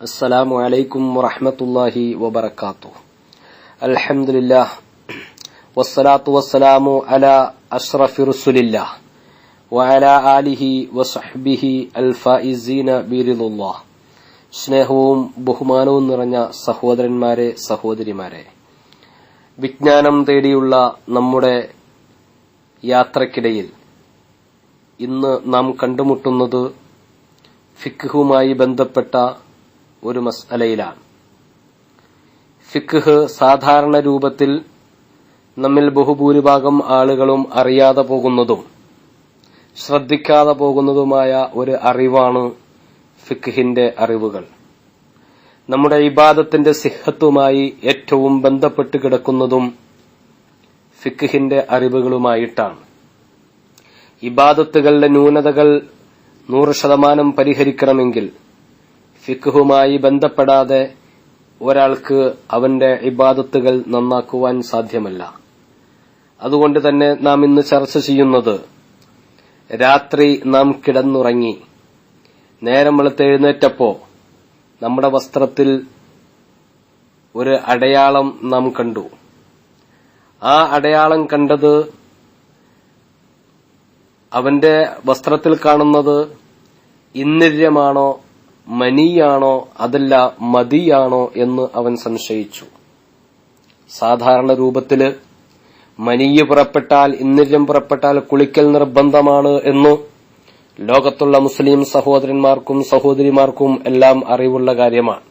السلام عليكم ورحمة الله وبركاته الحمد لله والصلاة والسلام على أشرف رسل الله وعلى آله وصحبه الفائزين برضا الله സ്നേഹവും ബഹുമാനവും നിറഞ്ഞ സഹോദരന്മാരെ സഹോദരിമാരെ വിജ്ഞാനം തേടിയുള്ള നമ്മുടെ യാത്രക്കിടയിൽ ഇന്ന് നാം കണ്ടുമുട്ടുന്നത് ഫിഖുമായി ബന്ധപ്പെട്ട ഒരു മസ്അലയിലാണ്. ഫിഖ് സാധാരണ രൂപത്തിൽ നമ്മിൽ ബഹുഭൂരിഭാഗം ആളുകളും അറിയാതെ പോകുന്നതും ശ്രദ്ധിക്കാതെ പോകുന്നതുമായ ഒരു അറിവാണ് ഫിഖിന്റെ അറിവുകൾ. നമ്മുടെ ഇബാദത്തിന്റെ സിഹത്തുമായി ഏറ്റവും ബന്ധപ്പെട്ട് കിടക്കുന്നതും ഫിഖിന്റെ അറിവുകളുമായിട്ടാണ്. ഇബാദത്തുകളുടെ ന്യൂനതകൾ നൂറ് ശതമാനം പരിഹരിക്കണമെങ്കിൽ ഫിഖുമായി ബന്ധപ്പെടാതെ ഒരാൾക്ക് അവന്റെ ഇബാദത്തുകൾ നന്നാക്കുവാൻ സാധ്യമല്ല. അതുകൊണ്ട് തന്നെ നാം ഇന്ന് ചർച്ച ചെയ്യുന്നത് രാത്രി നാം കിടന്നുറങ്ങി. നേരം വെളുത്ത് എഴുന്നേറ്റപ്പോ നമ്മുടെ വസ്ത്രത്തിൽ ഒരു അടയാളം നാം കണ്ടു. ആ അടയാളം കണ്ടത് അവന്റെ വസ്ത്രത്തിൽ കാണുന്നത് ഇന്നിര്യമാണോ മനിയാണോ അതല്ല മതിയാണോ എന്ന് അവൻ സംശയിച്ചു. സാധാരണ രൂപത്തിൽ മനിയ് പുറപ്പെട്ടാൽ ഇന്നിര്യം പുറപ്പെട്ടാൽ കുളിക്കൽ നിർബന്ധമാണ് എന്ന് ലോകത്തുള്ള മുസ്ലിം സഹോദരന്മാർക്കും സഹോദരിമാർക്കും എല്ലാം അറിവുള്ള കാര്യമാണ്.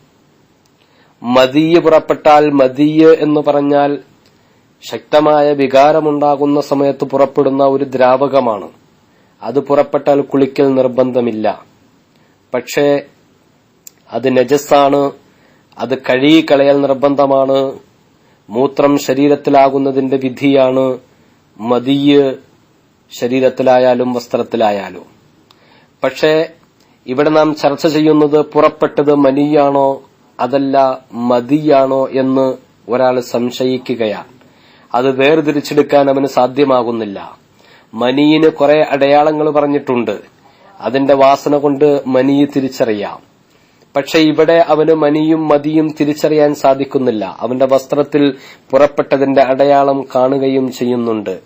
മതിയ് പുറപ്പെട്ടാൽ മതിയ് എന്ന് പറഞ്ഞാൽ ശക്തമായ വികാരമുണ്ടാകുന്ന സമയത്ത് പുറപ്പെടുന്ന ഒരു ദ്രാവകമാണ്. അത് പുറപ്പെട്ടാൽ കുളിക്കൽ നിർബന്ധമില്ല. പക്ഷേ അത് നജസ്സാണ് അത് കഴുകിക്കളയൽ നിർബന്ധമാണ് മൂത്രം ശരീരത്തിലാകുന്നതിന്റെ വിധിയാണ് മതിയ് ശരീരത്തിലായാലും വസ്ത്രത്തിലായാലും. പക്ഷേ ഇവിടെ നാം ചർച്ച ചെയ്യുന്നത് പുറപ്പെട്ടത് മനിയാണോ അതല്ല മതിയാണോ എന്ന് ഒരാൾ സംശയിക്കുകയാണ് അത് വേർതിരിച്ചെടുക്കാൻ അവന് സാധ്യമാകുന്നില്ല. മനിയിന് കുറെ അടയാളങ്ങൾ പറഞ്ഞിട്ടുണ്ട്. അതിന്റെ വാസന കൊണ്ട് മനിയെ തിരിച്ചറിയാം. പക്ഷെ ഇവിടെ അവന് മനിയും മതിയും തിരിച്ചറിയാൻ സാധിക്കുന്നില്ല. അവന്റെ വസ്ത്രത്തിൽ പുറപ്പെട്ടതിന്റെ അടയാളം കാണുകയും ചെയ്യുന്നുണ്ട്.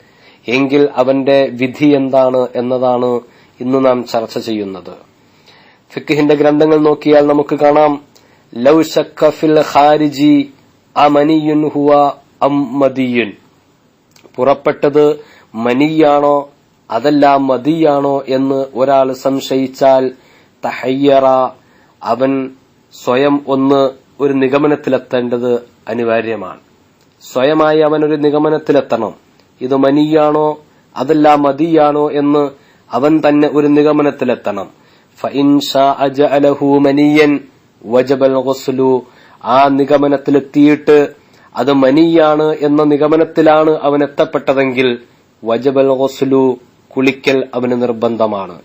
എങ്കിൽ അവന്റെ വിധി എന്താണ് എന്നതാണ് ഇന്ന് നാം ചർച്ച ചെയ്യുന്നത്. ഫിഖിഹിന്റെ ഗ്രന്ഥങ്ങൾ നോക്കിയാൽ നമുക്ക് കാണാം. ലൗ ഫിൽ ഖാരിജി അമനിയുൻ ഹുവ അം മദിയുൻ പുറപ്പെട്ടത് മനിയാണോ അതല്ല മതിയാണോ എന്ന് ഒരാൾ സംശയിച്ചാൽ തഹയ്യറ അവൻ സ്വയം ഒന്ന് ഒരു നിഗമനത്തിലെത്തേണ്ടത് അനിവാര്യമാണ്. സ്വയമായി അവൻ ഒരു നിഗമനത്തിലെത്തണം. ഇത് മനിയാണോ? അതല്ല മതിയാണോ എന്ന് അവൻ തന്നെ ഒരു നിഗമനത്തിലെത്തണം. മനിയൻ ആ നിഗമനത്തിലെത്തിയിട്ട് അത് മനിയാണ് എന്ന നിഗമനത്തിലാണ് അവൻ എത്തപ്പെട്ടതെങ്കിൽ വജബൽ ഗുസ്ലു കുളിക്കൽ അവന് നിർബന്ധമാണ്.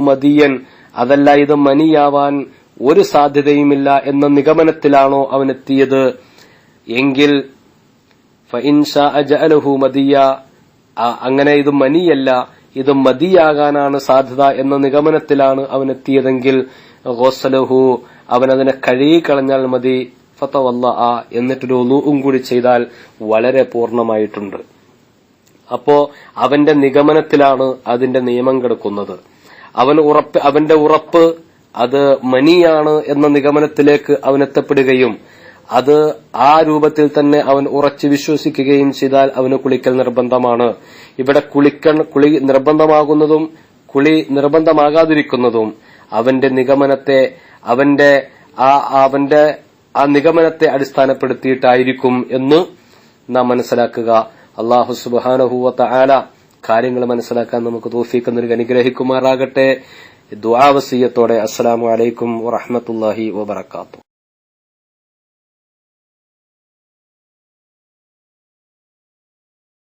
മദിയൻ അതല്ല ഇത് മനിയാവാൻ ഒരു സാധ്യതയുമില്ല എന്ന നിഗമനത്തിലാണോ അവനെത്തിയത്? എങ്കിൽ അങ്ങനെ ഇത് മനിയല്ല ഇത് മതിയാകാനാണ് സാധ്യത എന്ന നിഗമനത്തിലാണ് അവനെത്തിയതെങ്കിൽ ഗോസലഹു അവൻ അതിനെ കഴുകിക്കളഞ്ഞാൽ മതി ഫത്തവല്ല ആ എന്നിട്ടൊരു ഒലുവും കൂടി ചെയ്താൽ വളരെ പൂർണമായിട്ടുണ്ട് അപ്പോ അവന്റെ നിഗമനത്തിലാണ് അതിന്റെ നിയമം കിടക്കുന്നത്. അവൻ ഉറപ്പ് അവന്റെ ഉറപ്പ് അത് മനിയാണ് എന്ന നിഗമനത്തിലേക്ക് അവൻ എത്തപ്പെടുകയും അത് ആ രൂപത്തിൽ തന്നെ അവൻ ഉറച്ചു വിശ്വസിക്കുകയും ചെയ്താൽ അവന് കുളിക്കൽ നിർബന്ധമാണ്. ഇവിടെ കുളിക്കൽ കുളി നിർബന്ധമാകുന്നതും കുളി നിർബന്ധമാകാതിരിക്കുന്നതും അവന്റെ നിഗമനത്തെ അവന്റെ ആ അവന്റെ ആ നിഗമനത്തെ അടിസ്ഥാനപ്പെടുത്തിയിട്ടായിരിക്കും എന്ന് നാം മനസ്സിലാക്കുക. അള്ളാഹു സുബാനഹുവത്ത ആല കാര്യങ്ങൾ മനസ്സിലാക്കാൻ നമുക്ക് തോഫീക്ക് നൽകി അനുഗ്രഹിക്കുമാറാകട്ടെ ദ്വാവസീയത്തോടെ അസ്സലാമു അലൈക്കും വറഹമത്തല്ലാഹി വബർക്കാത്തു